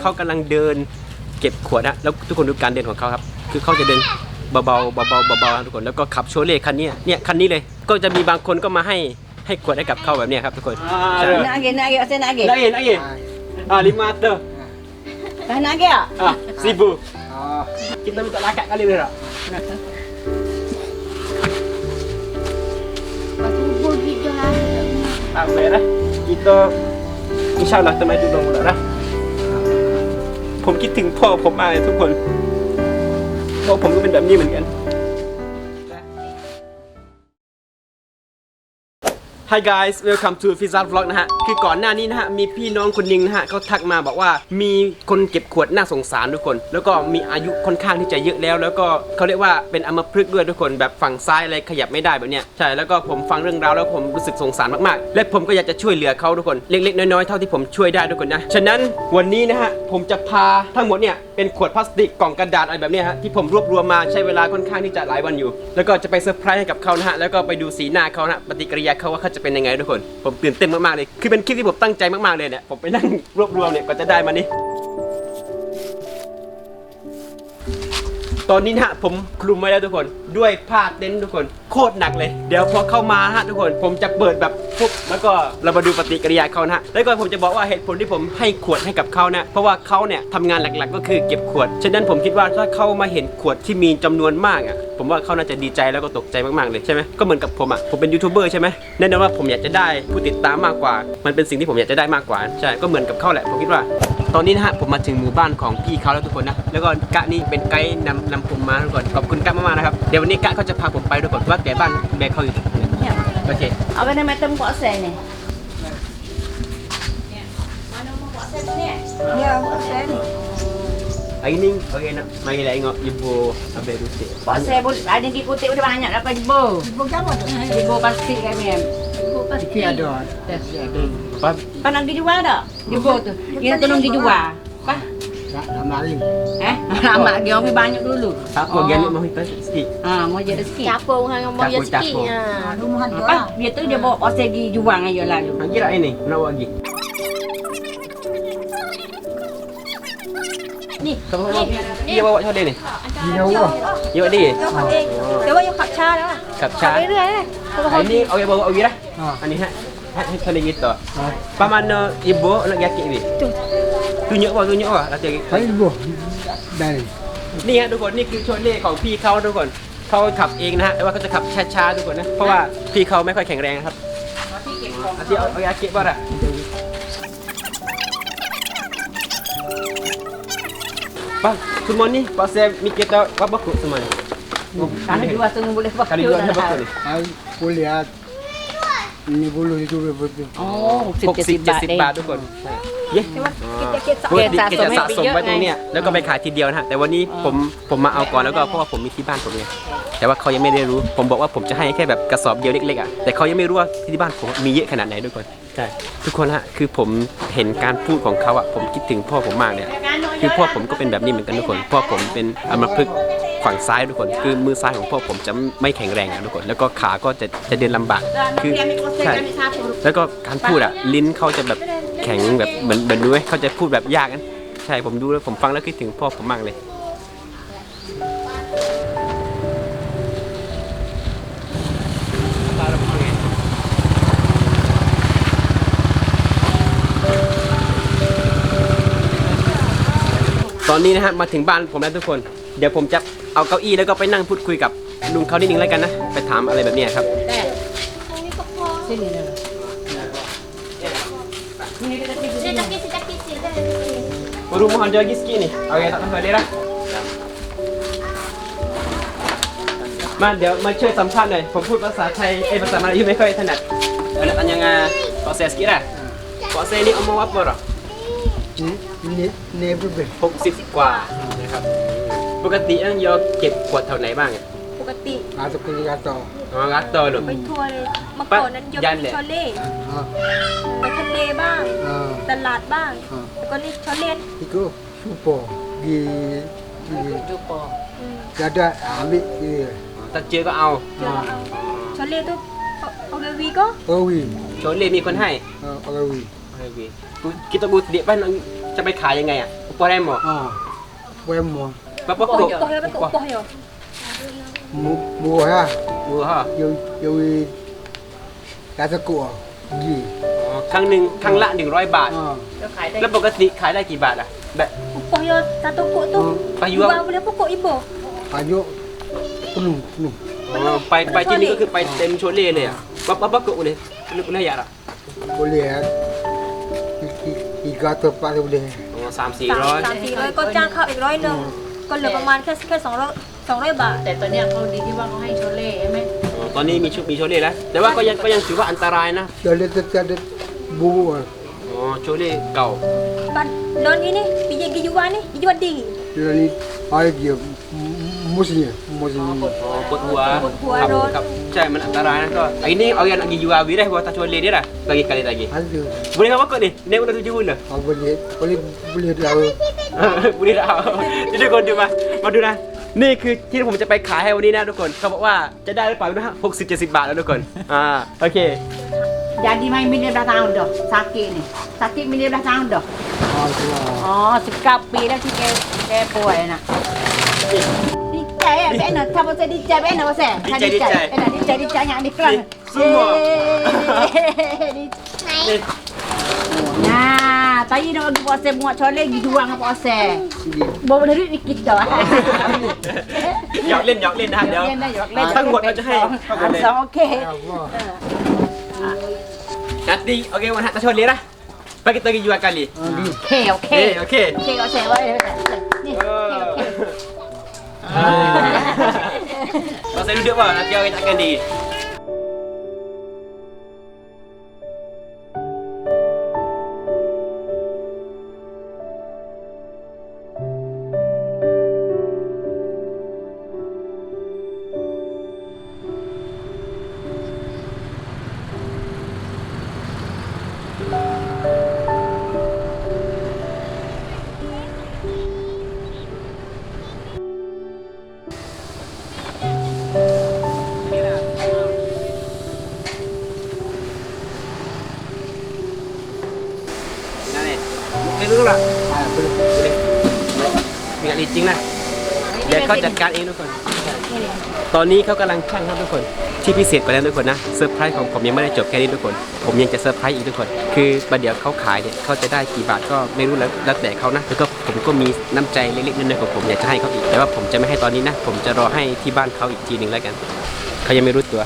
เขากำลังเดินเก็บขวดนะแล้วทุกคนดูการเดินของเขาครับ คือเขาจะเดินเบาๆเบาๆเบาๆนะทุกคนแล้วก็ขับโชเล่คันเนี้ยเนี่ยคันนี้เลยก็จะมีบางคนก็มาให้ให้ขวดให้กับเขาแบบเนี้ยครับทุกคนใช่ Nak lagi, nak lagi, saya nak lagi. lagi lagi ah lima ratus Dah nak lagi tak? ah seribu Oh, kita minta lakat kali ni tak Subuh gitu lah. tak baik dah kita insyaAllah ทำไม ผมคิดถึงพ่อผมมากเลยทุกคนพ่อผมก็เป็นแบบนี้เหมือนกัน Hi guys welcome to Pizza Vlog นะฮะ คือก่อนหน้านี้นะฮะ มีพี่น้องคนหนึงนะฮะเขาทักมาบอกว่ามีคนเก็บขวดน่าสงสารทุกคน แล้วก็มีอายุค่อนข้างที่จะเยอะแล้ว แล้วก็เขาเรียกว่าเป็นอัมพฤกษ์ด้วยทุกคนแบบฝั่งซ้ายอะไรขยับไม่ได้แบบเนี้ยใช่แล้วก็ผมฟังเรื่องราวแล้วผมรู้สึกสงสารมากๆ และผมก็อยากจะช่วยเหลือเขาทุกคนเล็กๆน้อยๆเท่าที่ผมช่วยได้ทุกคนนะฉะนั้นวันนี้นะฮะผมจะพาทั้งหมดเนี่ยเป็นขวดพลาสติกกล่องกระดาษอะไรแบบเนี้ยฮะที่ผมรวบรวมมาใช้เวลาค่อนข้างที่จะหลายวันอยู่ แล้วก็จะไปเซอร์ไพรส์ให้กับเขานะฮะแล้วก็ไปดูสีหน้าเขานะฮะปฏิกิริยาเขาว่าเขาจะเป็นยังไงทุกคน ผมตื่นเต้นมากๆเลย คือเป็นคลิปที่ผมตั้งใจมากๆเลยเนี่ยผมไปนั่งรวบรวมเนี่ยกว่าจะได้มานี่ ตอนนี้นะฮะผมคลุมไว้แล้วทุกคนด้วยผ้าเต็นท์ทุกคนโคตรหนักเลย เดี๋ยวพอเข้ามาฮะทุกคนผมจะเปิดแบบปุ๊บแล้วก็เรามาดูปฏิกิริยาเขานะฮะแล้วก็ผมจะบอกว่าเหตุผลที่ผมให้ขวดให้กับเขานะเพราะว่าเขาเนี่ยทำงานหลักๆ ก็คือเก็บขวดฉะนั้นผมคิดว่าถ้าเขามาเห็นขวดที่มีจำนวนมากอะผมว่าเขาน่าจะดีใจแล้วก็ตกใจมากๆเลยใช่ไหมก็เหมือนกับผมอะผมเป็นยูทูบเบอร์ใช่ไหมแน่นอนว่าผมอยากจะได้ผู้ติดตามมากกว่า มันเป็นสิ่งที่ผมอยากจะได้มากกว่าใช่ก็เหมือนกับเขาแหละผมคิดว่า ตอนนี้นะฮะผมมาถึงหมู่บ้านของพี่เขาแล้วทุกคนนะ แล้วก็กะนี่เป็นไกด์นำนำผมมาทุกคนขอบคุณกะมากๆนะครับ เดี๋ยววันนี้กะเขาจะพาผมไปทุกคนว่าแต่บ้านแบกเขาอยู่ที่ไหน Ya. โอเค Apa nama temu buat saya ni? Mana mau buat saya ni? Ya, buat saya ni. Hari ni, okay nak mari nak tengok ibu Abel Rusik. Buat saya boleh ada di kutip udah banyak dapat jebo. Jebo apa tu? Jebo plastik kan ni. Jebo Sikit ada. Sikit ada. Apa? Kau nak pergi jual tak? Jebo tu. Dia tolong dia jual. Apa? Tak nak maling. Eh, lama dia ambil banyak dulu. Apa oh. gani mau hitam sikit. Ha, mau jadi sikit. Capung hang mau ya Capung, sikit. capung. Ha. Rumahan Apa? Dia tu dia bawa pasal pergi jual dengan dia lalu. Hang kira ini nak buat lagi. Ni. Kau bawa dia bawa macam ni. Dia Allah. Dia buat dia. เดี๋ยวว่าอยู่ขับชาแล้วอะ Kap ขับ cha. เรื่อยๆเลย Hari ni okey bawa okey dah. Ha. Ani ha. Ha kali gitu. Ha. Pa mana ibu nak yakit ni? Tu. Tunjuk apa tunjuk apa laki lagi. Saya ibu. Dari. นี่ฮะทุกคนนี่คือโชเล่ของพี่เขาทุกคนเขาขับเองนะฮะแต่ว่าเขาจะขับช้าๆทุกคนนะเพราะว่าพี่เขาไม่ค่อยแข็งแรงนะครับอาทิเอาเอายาเก็บบ้างอะบางคุณมอนนี่ pasal mikir tahu apa kok semua ni Kalau jual tu boleh pakai. kali dua ada betul ni Saya boleh lihat. Ini bulu itu betul. Oh, หกสิบเจ็ดสิบบาททุกคนเย้ kita kita ปกติเก็แกบสะสมจะสะสมไว้ไว้ตรงเนี้ยแล้วก็ไปขายทีเดียวนะฮะแต่วันนี้ผมผมมาเอาก่อนแล้วก็เพราะว่าผมมีที่บ้านผมไงแต่ว่าเขายังไม่ได้รู้ ผมบอกว่าผมจะให้แค่แบบกระสอบเดียวเล็กๆอะแต่เขายังไม่รู้ว่าที่บ้านผมมีเยอะขนาดไหนทุกคนใช่ทุกคนฮะคือผมเห็นการพูดของเขาอะผมคิดถึงพ่อผมมากเนี่ยคือพ่อผมก็เป็นแบบนี้เหมือนกันทุกคน พ่อผมเป็นอัมพฤกษ์ ฝั่งซ้ายทุกคนคือมือซ้ายของพ่อผมจะไม่แข็งแรงอะทุกคน แล้วก็ขาก็จะจะเดินลำบากคือใช่แล้วก็การพูดอะลิ้นเขาจะแบบแข็งแบบเหมือนเหมือนด้วยเขาจะพูดแบบยากนะใช่ผมดูแล้วผมฟังแล้วคิดถึงพ่อผมมากเลย ตอนนี้นะฮะมาถึงบ้านผมแล้วทุกคน เดี๋ยวผมจะ เอาเก้าอี้แล้วก็ไปนั่งพูดคุยกับลุงเขานิดนึงแล้วกันนะ ไปถามอะไรแบบเนี้ยครับ Sini dah. Ini kita pergi Sini sini. sakit sakit sini. Rumah ada lagi sikit ni. Okey, tak apa dia dah. มาเดี๋ยวมาช่วยสัมภาษณ์หน่อย ผมพูดภาษาไทย เอ้ยภาษามาลายูไม่ค่อยถนัดเออ nak tanya dengan Pak Saya sikit lah Pak Saya ni umur apa dah? Ini ini ini betul. 60กว่านะครับ ปกติต้องยอเก็บขวดแถวไหนบ้างอะปกติ Atau kali kata. อ๋อรัดโตหรือ ไปทัวร์เลยเมื่อก่อนนั้นยกยันไปเลยชอเล่ Ha. ไปทะเลบ้าง Ha. ตลาดบ้าง Ha. แล้วก็นี่ชอเล่น Itu super. Di di Jumpa. อืม ada ambil dia. ถ้าเจอก็เอาเดี๋ยวเอาชอเล่ทุกเอาเววีก็ Awi. โชเล่มีคนให้ Ha, awi. Okey. Tu- Kita bu dia pan จะไปขายยังไงอะอุปแรมหมอ Ah. Buat mo. ปะปะ Upoh โก yo, upoh yo, betul upoh yo. Mu mu ha. บัวฮะ Yo yo kata ku. Gi. ครั้งหนึ่งครั้งละ 100 บาท Ah. จะขายได้แล้วปกติขายได้กี่บาทอะแบบ Upoh yo satu kok tu. Hmm. Payu Jual apa? boleh pokok ibu. Ayo penuh penuh. อ๋อไปไปที่นี่ก็คือไปเต็มโชเล่เลยอะปะปะปะโกเลยนึกเลยอะ Boleh ya. Tiga atau empat tu boleh. อ๋อสามสี่สามร้อย สามสี่ร้อยก็จ้างเขาอีกร้อยหนึ่ง ก็เหลือประมาณแค่แค่สองร้อยสองร้อยบาท แต่ตอนเนี้ยเขาดีที่ว่าเขาให้โชเล่ใช่ไหมอ๋อตอนนี้มีชุมีโชเล่แล้ว แต่ว่าก็ยังก็ยังถือว่าอันตรายนะ Ada tetap ada bubuk. อ๋อโชเล่เก่าบัตรดอน ini pergi pergi jual ni pergi jual diri Dia ni ada dia musimnya อ๋อ musim. ปวดหัวปวดหัวครับโดนครับใช่มันอันตรายนะก็ไอ้นี่เอา yang lagi jual habis dah buat tak cuali dia dah lagi kali lagi Ada. boleh kau makan ni naik udah tujuh pun dah Ah, boleh boleh boleh tahu. Boleh dah นี่ทุกคนดูมามาดูนะ นี่คือที่ผมจะไปขายให้วันนี้นะทุกคนเขาบอกว่าจะได้หรือเปล่าไม่รู้นะหกสิบเจ็ดสิบบาทแล้วทุกคนอ่าโอเค jadi main minit dah tahun dah sakit ni sakit minit dah tahun dah Ah, tu lah. อ๋อสิบเก้าปีแล้วที่แกแกป่วยน่ะดีใจอะแม่น่ะถ้าบ่ใช่ดีใจแม่น่ะบ่ใช่ถ้าดีใจแม่น่ะดีใจดีใจอย่างนี้กลาง Semua. ดีใจน่าตอนนี้เราดูว่าเซมุอะชอเล่กี่ดวงครับบ่ใช่บ่ได้รีบกินดอกหยอกเล่นหยอกเล่นนะเดี๋ยวเล่นได้หยอกเล่นทั้งหมดเราจะให้ทั้งหมดเลยสองโอเค Allah. nanti oke mana tak cuali dah bagi kita pergi jual kali โอเคโอเค eh oke โอเคก็ใช่ว่านี่โอเคโอเค Kalau saya duduk bawah, nanti orang takkan diri. Nah เดี๋ยวเขาจัดการเองทุกคน ตอนนี้เขากำลังช่างครับทุกคน ที่พิเศษกว่านั้นทุกคนนะ เซอร์ไพรส์ของผมยังไม่ได้จบแค่นี้ทุกคน ผมยังจะเซอร์ไพรส์อีกทุกคน คือประเดี๋ยวเขาขายเนี่ยเขาจะได้กี่บาทก็ไม่รู้แล้วแล้วแต่เขานะ แล้วก็ผมก็มีน้ำใจเล็กๆน้อยๆของผมอยากจะให้เขาอีก แต่ว่าผมจะไม่ให้ตอนนี้นะ ผมจะรอให้ที่บ้านเขาอีกทีหนึ่งแล้วกัน เขายังไม่รู้ตัว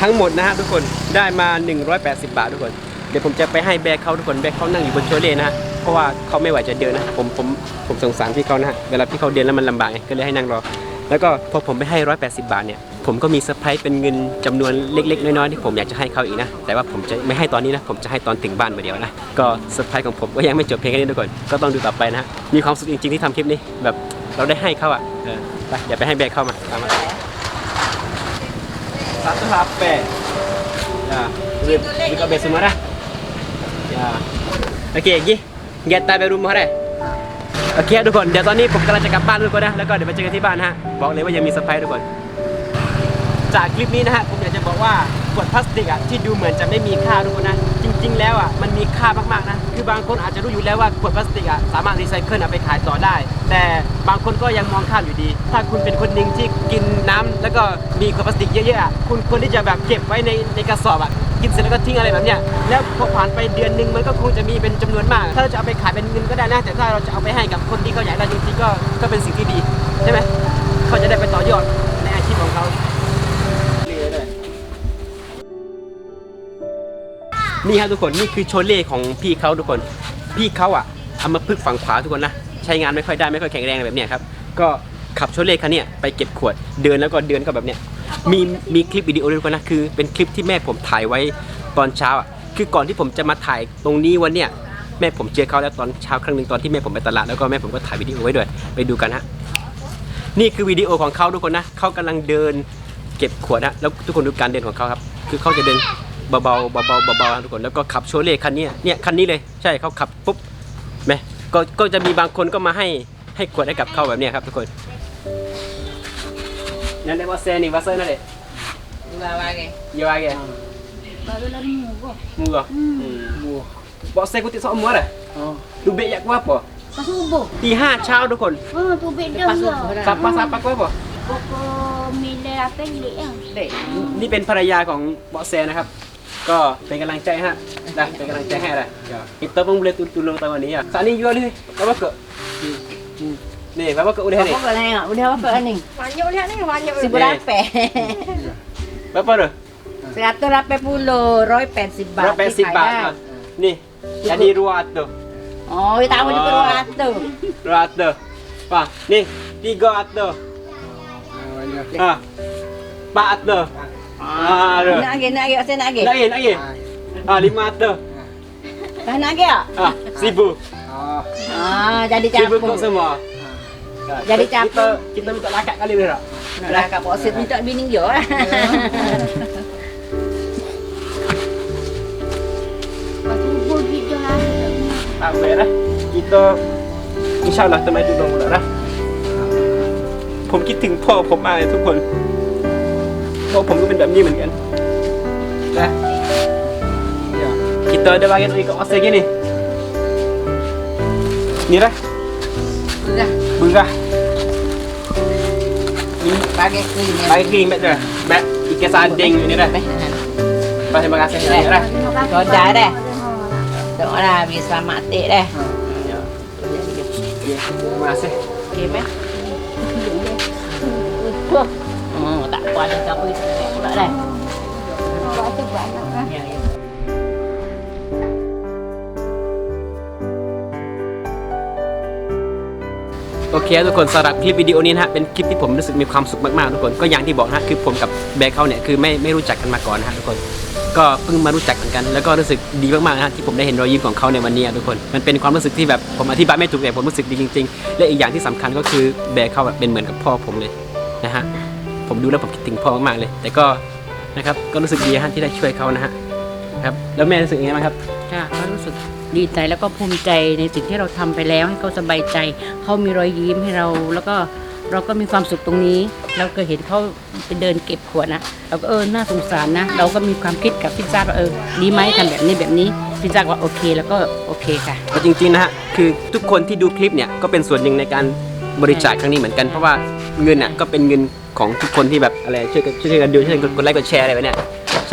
ทั้งหมดนะฮะทุกคน ได้มา 180 บาททุกคนเดี๋ยวผมจะไปให้แบกเขาทุกคนแบกเขานั่งอยู่บนโชเล่นะฮะเพราะว่าเขาไม่ไหวจะเดินนะผมผมผมสงสารพี่เขานะฮะเวลาพี่เขาเดินแล้วมันลำบากไงก็เลยให้นั่งรอ แล้วก็พอผมไปให้ 180 บาทเนี่ยผมก็มีเซอร์ไพรส์เป็นเงินจำนวนเล็ก ๆ น้อยๆที่ผมอยากจะให้เขาอีกนะ แต่ว่าผมจะไม่ให้ตอนนี้นะ ผมจะให้ตอนถึงบ้านมาเดียวนะ ก็เซอร์ไพรส์ของผมก็ยังไม่จบเพียงแค่นี้ทุกคนก็ต้องดูต่อไปนะฮะมีความสุขจริง ๆ ที่ทำคลิปนี้ แบบเราได้ให้เขาอะเออไปเดี๋ยวไปให้แบกเข้ามาตามมา satu HP. Ya, buka beg semua dah. Ya. Okey, pergi. Get tak ไป rumah ได้โอเคทุกคนเดี๋ยวตอนนี้ผมกำลังจะกลับบ้านทุกคนนะแล้วก็เดี๋ยวไปเจอกันที่บ้านฮะบอกเลยว่ายังมีเซอร์ไพรส์ทุกคน จากคลิปนี้นะฮะผมอยากจะบอกว่าขวดพลาสติกอะที่ดูเหมือนจะไม่มีค่าทุกคนนะจริง ๆ แล้วอะมันมีค่ามากๆนะคือบางคนอาจจะรู้อยู่แล้วว่าขวดพลาสติกอะสามารถรีไซเคิลเอาไปขายต่อได้ แต่บางคนก็ยังมองข้ามอยู่ดี ถ้าคุณเป็นคนหนึ่งที่กินน้ำแล้วก็มีขวดพลาสติกเยอะๆอะคุณควรที่จะแบบเก็บไว้ในในกระสอบอะ กินเสร็จแล้วก็ทิ้งอะไรแบบเนี้ยแล้วพอผ่านไปเดือนหนึ่งมันก็คงจะมีเป็นจำนวนมาก ถ้าเราจะเอาไปขายเป็นเงินก็ได้นะ แต่ถ้าเราจะเอาไปให้กับคนที่เขาอยากได้จริงๆก็ก็เป็นสิ่งที่ดีใช่ไหมเขาจะได้ไปต่อยอดในอาชีพของเขานี่ครับทุกคนนี่คือโชเล่ของพี่เขาทุกคน พี่เขาอะเอามาพึกฝั่งขวาทุกคนนะใช้งานไม่ค่อยได้ไม่ค่อยแข็งแรงอะไรแบบเนี้ยครับก็ขับโชเล่คันเนี้ยไปเก็บขวดเดินแล้วก็เดินก็แบบเนี้ย มีมีคลิปวิดีโอด้วยกคนนะคือเป็นคลิปที่แม่ผมถ่ายไว้ตอนเช้าอะคือก่อนที่ผมจะมาถ่ายตรงนี้วันเนี้ยแม่ผมเจอเขาแล้วตอนเช้าครั้งหนึ่งตอนที่แม่ผมไปตลาดแล้วก็แม่ผมก็ถ่ายวิดีโอไว้ด้วยไปดูกันฮะนี่คือวิดีโอของเขาทุกคนนะเขากำลังเดินเก็บขวดนะแล้วทุกคนดูการเดินของเขาครับ คือเขาจะเดินเบาๆเบาๆเบาๆทุกคนแล้วก็ขับโชเล่คันนี้เนี่ยคันนี้เลยใช่เขาขับปุ๊บแม่ก็ก็จะมีบางคนก็มาให้ให้ขวดให้กับเขาแบบนี้ครับทุกคน นั่นเรียกว่าเซนี่ว่าเซนั่นแหละว่าว่าไงเยอะแยะ Baru lah ni kok. Murah. Hmm. Bok saya kutip sok murah dah. Oh. Tu bet yak gua apa? Pas subuh. ตีห้าเช้าทุกคน Oh, tu bed dah Lepas ya. subuh dah. Sapa sapa gua apa? Pokok milik apa milik ya. Dek. นี่เป็นภรรยาของเบาะแซนะครับ ก็เป็นกำลังใจฮะนะเป็นกำลังใจให้นะ kita pun boleh tu- tolong tahun ni ya saat ni jual ni berapa ke ni berapa ke udah ni Apa kau tengok? Udah apa ni? Banyak lihat ni, banyak. Si berapa? berapa tu Seratus lapan puluh, roy pensi bat. berapa si bat ha. ni jadi dua Oh, dia tahu juga Oh. dua ratus. ratus ha ni tiga ratus Ah, banyak. ha empat ratus ha tu Nak lagi, nak lagi, saya nak lagi. nak lagi nak lagi ha lima ratus Dah nak lagi tak? ha seribu Ah, Ah, jadi seribu capung. kok semua Ha, Jadi kita- capung. kita minta lakat kali boleh tak Nak lah kat bawah sit minta bini dia lah. Lepas tu subuh kita hari. Tak apa dah. Kita insyaAllah ทำไมดูดวงหมดแล้วนะผมคิดถึงพ่อผมมากเลยทุกคนพ่อผมก็เป็นแบบนี้เหมือนกันนะ ya. kita ada bagian lagi ke Aussie gini ni dah Dah, berah ni bagi kering ni. bagi kering back dah back ikan sarding ni dah Pak, terima kasih banyak dah Kau dah dah. Tengok lah, bagi selamat atik dah. Ya. terima kasih Okey, meh. Hmm, tak apa ada siapa kita tengok pula dah. Orang tu banyak โอเคทุกคนสำหรับคลิปวิดีโอนี้นะฮะเป็นคลิปที่ผมรู้สึกมีความสุขมากๆทุกคนก็อย่างที่บอกนะฮะคือผมกับแบร์เขาเนี่ยคือไม่ไม่รู้จักกันมาก่อนนะฮะทุกคนก็เพิ่งมารู้จักกันกัน แล้วก็รู้สึกดีมากๆนะฮะที่ผมได้เห็นรอยยิ้มของเขาในวันนี้ทุกคนมันเป็นความรู้สึกที่แบบผมอธิบายไม่ถูกแต่ผมรู้สึกดีจริง ๆ และอีกอย่างที่สำคัญก็คือแบร์เขาแบบเป็นเหมือนกับพ่อผมเลยนะฮะผมดูแล้วผมคิดถึงพ่อมากๆเลย แต่ก็นะครับก็รู้สึกดีฮะที่ได้ช่วยเขานะฮะครับแล้วแม่รู้สึกยังไงบ้างครับค่ะก็รู้สึก ดีใจแล้วก็ภูมิใจในสิ่งที่เราทำไปแล้วให้เขาสบายใจเขามีรอยยิ้มให้เราแล้วก็เราก็มีความสุขตรงนี้ เราก็เห็นเขาไปเดินเก็บขวดนะเราก็เออน่าสงสารนะ เราก็มีความคิดกับพี่จ้าว่าเออดีไหมทำแบบนี้แบบนี้พี่จ้าว่าโอเค แล้วก็โอเคค่ะเอาจริงๆนะฮะคือทุกคนที่ดูคลิปเนี่ยก็เป็นส่วนหนึ่งในการบริจาคครั้งนี้เหมือนกันเพราะว่าเงินน่ะก็เป็นเงินของทุกคนที่แบบอะไรช่วยกันช่วยกันดูช่วยกันกดไลค์กดแชร์อะไรไว้เนี่ย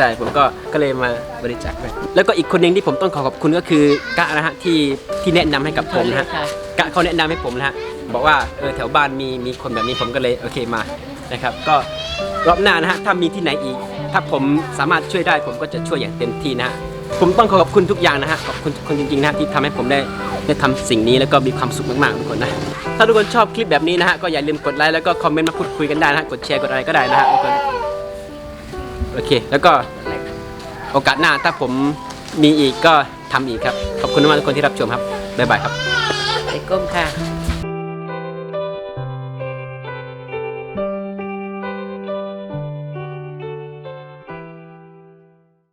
ช่ผมก็ก็เลยมาบริจาคไปแล้วก็อีกคนหนึ่งที่ผมต้องขอขอบคุณก็คือกะนะฮะที่ที่แนะนำให้กับผมนะฮะค่ะกะเขาแนะนำให้ผมนะฮะบอกว่าเออแถวบ้านมีมีคนแบบนี้ผมก็เลยโอเคมานะครับก็รอบหน้านะฮะถ้ามีที่ไหนอีก ถ้าผมสามารถช่วยได้ผมก็จะช่วยอย่างเต็มที่นะฮะผมต้องขอขอบคุณทุกอย่างนะฮะขอบคุณทุกคนจริงๆนะฮะที่ทำให้ผมได้ได้ทำสิ่งนี้แล้วก็มีความสุขมากๆทุกคนนะถ้าทุกคนชอบคลิปแบบนี้นะฮะก็อย่าลืมกดไลค์แล้วก็คอมเมนต์มาพูดคุยกันได้นะฮะกดแชร์กดอะไรก็ได้นะฮะทุกคน โอเค แล้วก็โอกาสหน้าถ้าผมมีอีกก็ทำอีกครับ ขอบคุณมากทุกคนที่รับชมครับ บ๊ายบายครับ ไปก้มค่ะ